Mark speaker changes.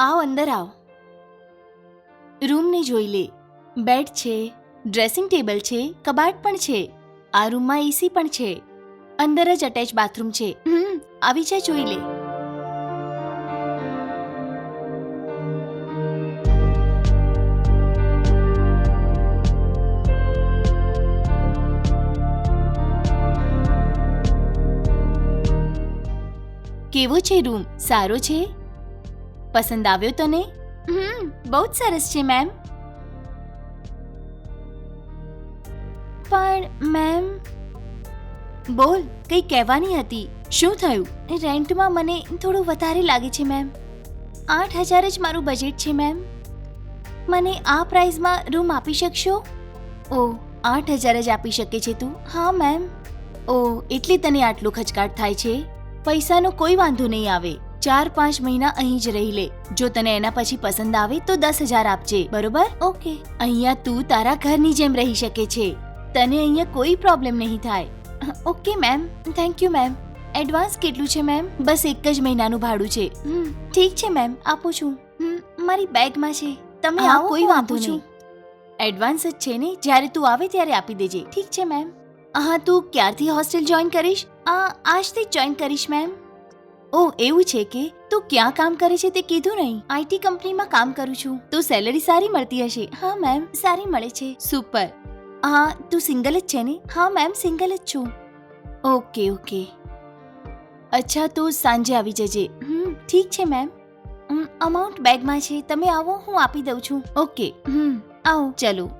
Speaker 1: આવ અંદર આવ. રૂમને જોઈ લે. બેડ છે, ડ્રેસિંગ ટેબલ છે, કબાટ પણ છે. આ રૂમમાં એસી પણ છે. અંદર જ અટેચ બાથરૂમ છે. હમ, આવી જા જોઈ લે. કેવો છે રૂમ? સારો છે? પસંદ આવ્યો તને? હમ બહુ જ સરસ છે મેમ પણ મેમ બોલ કંઈ કહેવાની હતી? શું થયું? રેન્ટમાં મને થોડું વધારે લાગે છે મેમ આઠ હજાર જ મારું બજેટ છે મેમ મને આ પ્રાઇસમાં રૂમ આપી શકશો? ઓ આઠ હજાર જ આપી શકે છે તું. હા મેમ ઓ એટલે તને આટલું ખચકાટ થાય છે? પૈસાનો કોઈ વાંધો નહીં આવે. ચાર પાંચ મહિના અહીં જ રહી લે. જો તને એના પછી પસંદ આવે તો દસ હજાર આપજે બરોબર? ઓકે. અહીંયા તું તારા ઘરની જેમ રહી શકે છે. તને અહીંયા કોઈ પ્રોબ્લેમ નહીં થાય. Okay ma'am. Thank you ma'am. Advance કેટલું છે મેમ? બસ એક જ મહિનાનું ભાડું છે. ઠીક છે મેમ. આપું છું. મારી બેગમાં છે. તમે આવો
Speaker 2: કોઈ વાંધો
Speaker 1: નહીં. એડવાન્સ જ છે ને? જ્યારે તું આવે ત્યારે આપી દેજે. ઠીક છે મેમ. હા તું ક્યારથી હોસ્ટેલ જોઈન કરીશ? આ આજથી જ જોઈન કરીશ મેમ. ઓ, એવું છે કે? તું ક્યાં કામ કરે છે તે કીધું નહીં. આઈટી કંપનીમાં કામ કરું છું. તો સેલરી સારી મળતી હશે. હા, મેમ, સારી મળે છે. સુપર. હા, તું સિંગલ જ છે ને? હા, મેમ, સિંગલ જ છું. Okay okay. અચ્છા, તો સાંજે આવી જજે. હમ, ઠીક છે, મેમ. અમાઉન્ટ બેગમાં છે. તમે આવો, હું આપી દઉં છું. ઓકે, હમ, આવો, ચલો.